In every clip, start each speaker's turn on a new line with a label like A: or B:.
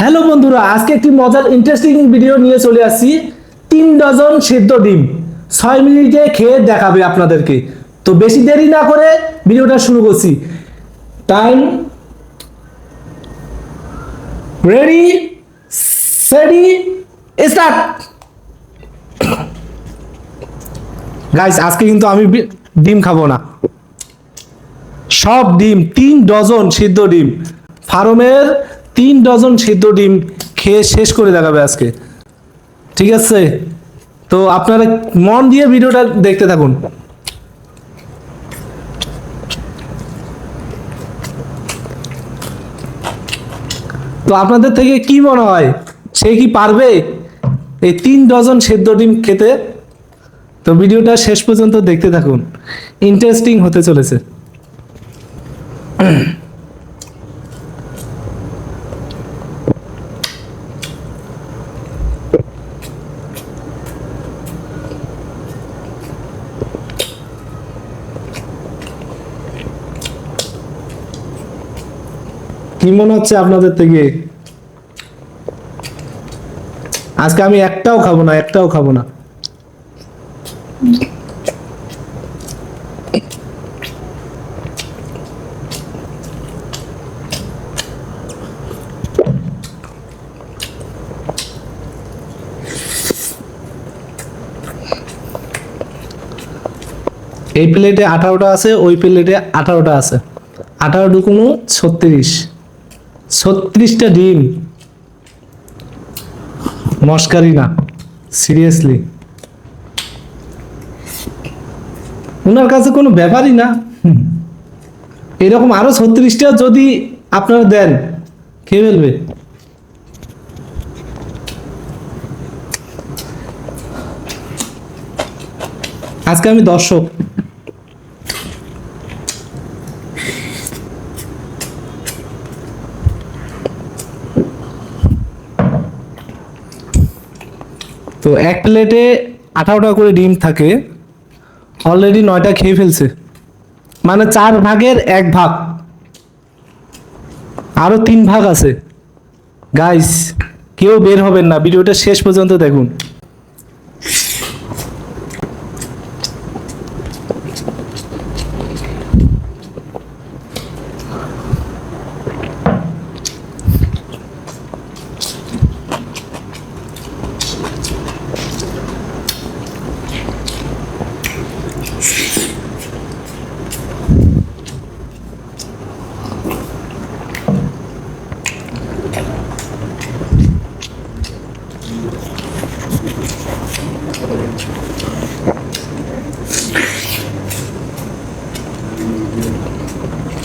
A: Hello বন্ধুরা আজকে একটি মজার ইন্টারেস্টিং ভিডিও নিয়ে চলে আসছি তিন ডজন সিদ্ধ ডিম ছয় মিনিটে খেয়ে দেখাবে আপনাদেরকে তো বেশি দেরি না করে ভিডিওটা শুরু করছি time ready steady start guys আজকে কিন্তু আমি ডিম খাবো না সব ডিম তিন ডজন সিদ্ধ ডিম ফার্মের তিন ডজন সিদ্ধ ডিম খেয়ে শেষ করে দেখাবে আজকে ঠিক আছে তো আপনারা মন দিয়ে ভিডিওটা দেখতে থাকুন তো আপনাদের থেকে কি মনে হয় সে কি পারবে এই তিন ডজন সেদ্ধ ডিম খেতে তো ভিডিওটা শেষ পর্যন্ত দেখতে থাকুন ইন্টারেস্টিং হতে চলেছে কি মনে হচ্ছে আপনাদের থেকে আজকে আমি একটাও খাবো না একটাও খাবো না এই প্লেটে আঠারোটা আছে ওই প্লেটে আঠারোটা আছে আঠারো দুকুনো ছত্রিশ ছত্রিশটা ডিম মস্কারি না সিরিয়াসলি ওনার কাছে কোনো ব্যাপারই না এরকম আরও ছত্রিশটা যদি আপনারা দেন কে ফেলবে আজকে আমি দর্শক তো এক প্লেটে আঠারোটা করে ডিম থাকে অলরেডি নয়টা খেয়ে ফেলছে মানে চার ভাগের এক ভাগ আরও তিন ভাগ আছে গাইস কেউ বের হবেন না ভিডিওটা শেষ পর্যন্ত দেখুন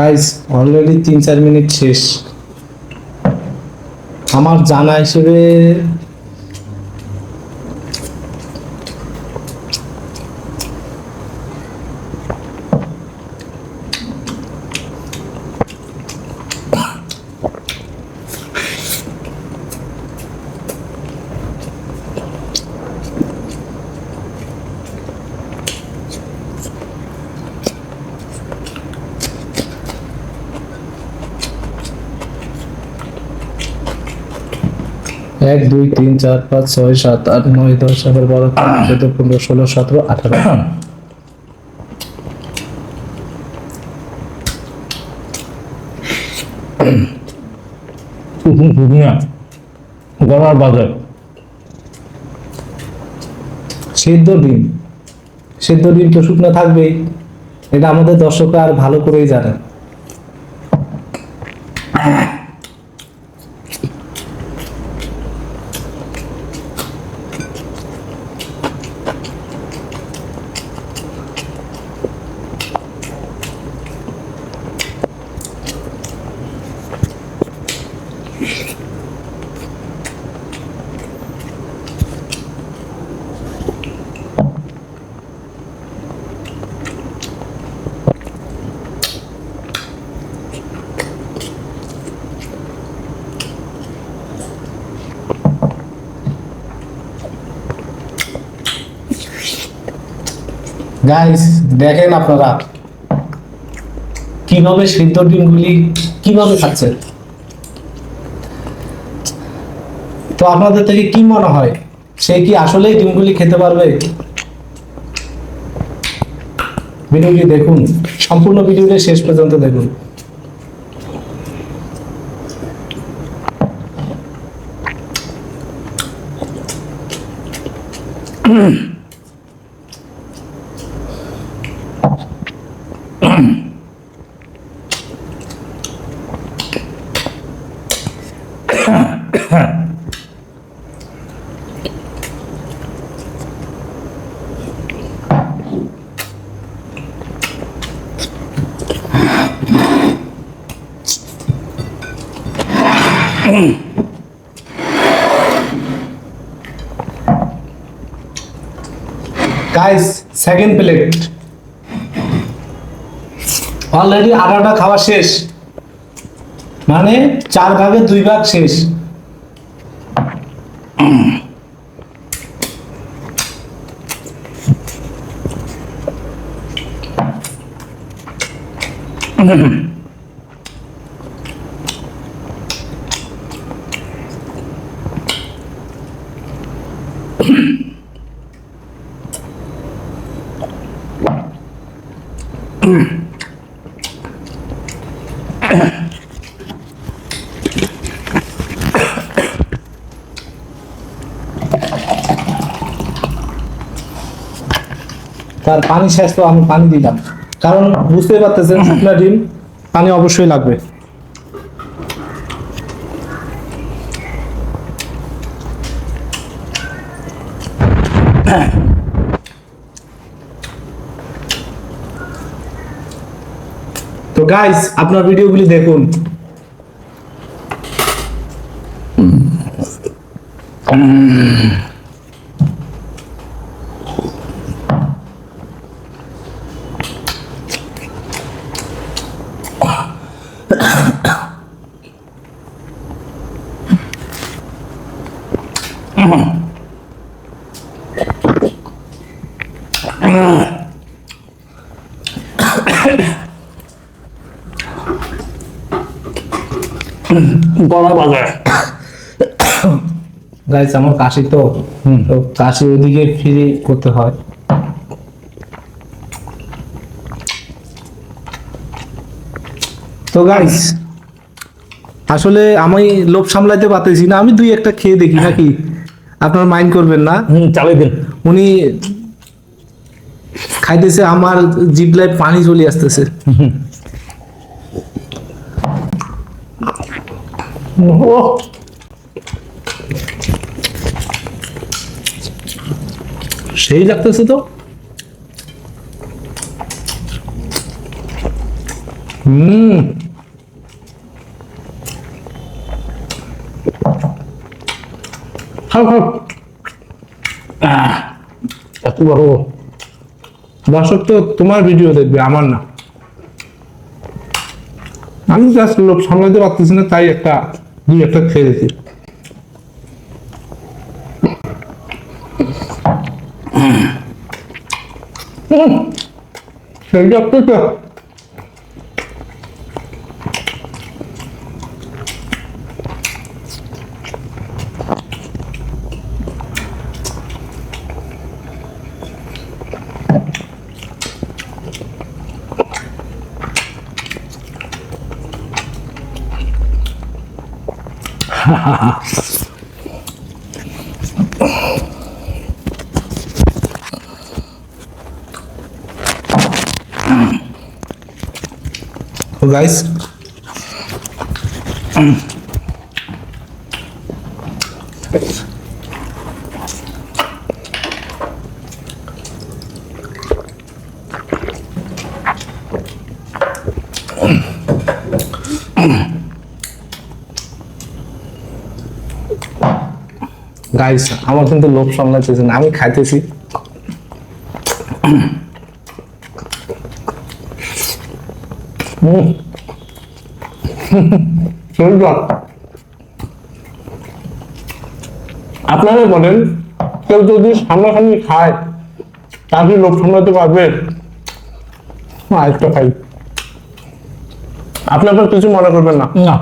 A: গাইজ অলরেডি তিন চার মিনিট শেষ আমার জানা হিসেবে এক দুই তিন চার পাঁচ ছয় সাত আট নয় দশ এগারো বারো চোদ্দ পনেরো ষোলো সতেরো আঠারো গলার বাজার সিদ্ধ ডিম সিদ্ধ ডিম তো শুকনো থাকবেই এটা আমাদের দর্শকরা আর ভালো করেই জানেন গাইস দেখেন আপনারা কিভাবে সিদ্ধ ডিমগুলি কিভাবে খাচ্ছেন তো আপনাদের থেকে কি মনে হয় সে কি আসলে ডিমগুলি খেতে পারবে ভিডিওটি দেখুন সম্পূর্ণ ভিডিওটি শেষ পর্যন্ত দেখুন hmm guys second plate already আটাটা খাওয়া শেষ মানে চার ভাগে দুই ভাগ শেষ mm তার পানি শেষ তো আমি পানি দিলাম কারণ বুঝতে পারতেছেন শুকনা ডিম পানি অবশ্যই লাগবে তো গাইস আপনার ভিডিওগুলি দেখুন Mm. গলা আমার কাশি তো কাশি ওদিকে ফিরে করতে হয় তো গাইস আসলে আমি লোভ সামলাইতে পারতেছি না আমি দুই একটা খেয়ে দেখি নাকি আপনার মাইন্ড করবেন না চালাই দেন উনি খাইতেছে আমার জিবলায় পানি চলে আসতেছে সেই লাগতেছে তো হুম খাও খাও এত বড় দর্শক তো তোমার ভিডিও দেখবে আমার না আমি জাস্ট লোভ সামলাতে পারতেছি না তাই একটা দুই একটা খেয়ে দিচ্ছি সেই oh guys গাইস আমার কিন্তু লোভ সামলাতেছে না আমি খাইতেছি আপনারা বলেন কেউ যদি সামনাসামনি খায় তাহলে কি লোভ সামলাতে পারবে আরেকটা খাই আপনার কিছু মনে করবেন না না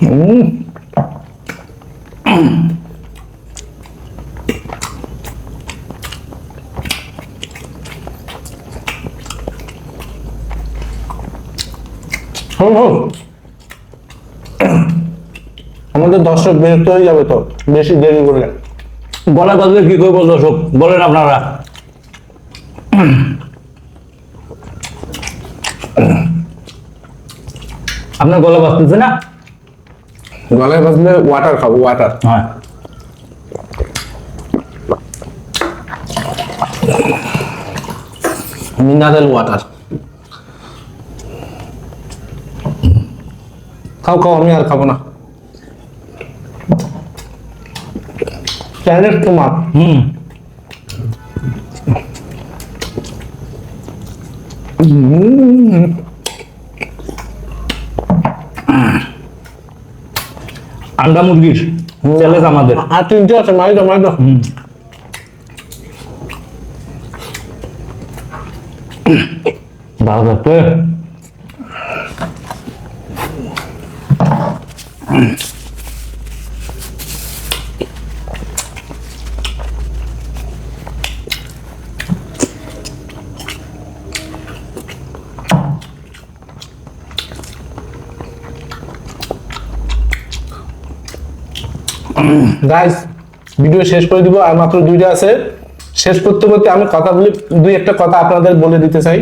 A: আমাদের দর্শক বিরক্ত হয়ে যাবে তো বেশি দেরি করলে গলা বাজলে কি করবো দর্শক বলেন আপনারা আপনার গলা বাজতেছে না
B: গলায় বাজলে ওয়াটার খাবো ওয়াটার হ্যাঁ
A: মিনারেল ওয়াটার খাও খাও আমি আর খাবো না চ্যালেঞ্জ তোমার হুম আন্ডা মুরগির চ্যালেঞ্জ আমাদের আর তিনটে আছে মাইদা মাইদা ভালো থাকতে গাইস ভিডিও শেষ করে দিব আর মাত্র দুইটা আছে শেষ করতে করতে আমি কথা বলি দুই একটা কথা আপনাদের বলে দিতে চাই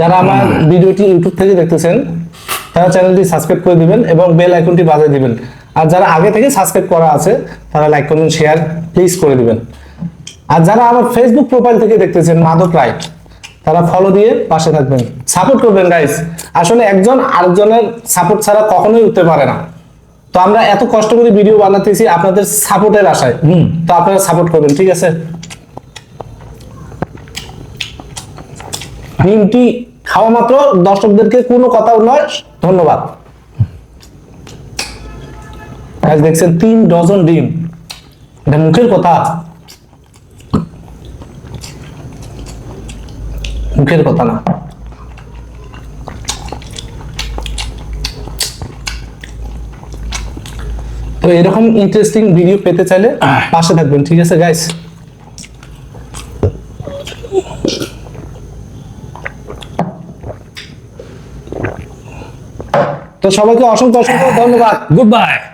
A: যারা আমার ভিডিওটি ইউটিউব থেকে দেখতেছেন তারা চ্যানেলটি সাবস্ক্রাইব করে দিবেন এবং বেল আইকনটি বাজিয়ে দিবেন আর যারা আগে থেকে সাবস্ক্রাইব করা আছে তারা লাইক কমেন্ট শেয়ার প্লিজ করে দিবেন আর যারা আমার ফেসবুক প্রোফাইল থেকে দেখতেছেন মাধব রায় তারা ফলো দিয়ে পাশে থাকবেন সাপোর্ট করবেন গাইস আসলে একজন আরেকজনের সাপোর্ট ছাড়া কখনোই উঠতে পারে না তো আমরা এত কষ্ট করে ভিডিও বানাতেছি আপনাদের সাপোর্টের আশায় হুম তো আপনারা সাপোর্ট করবেন ঠিক আছে ডিমটি খাওয়া মাত্র দর্শকদেরকে কোনো কথা নয় ধন্যবাদ দেখছেন তিন ডজন ডিম এটা মুখের কথা মুখের কথা না এরকম ইন্টারেস্টিং ভিডিও পেতে চাইলে পাশে থাকবেন ঠিক আছে গাইস তো সবাইকে অসংখ্য অসংখ্য ধন্যবাদ গুড বাই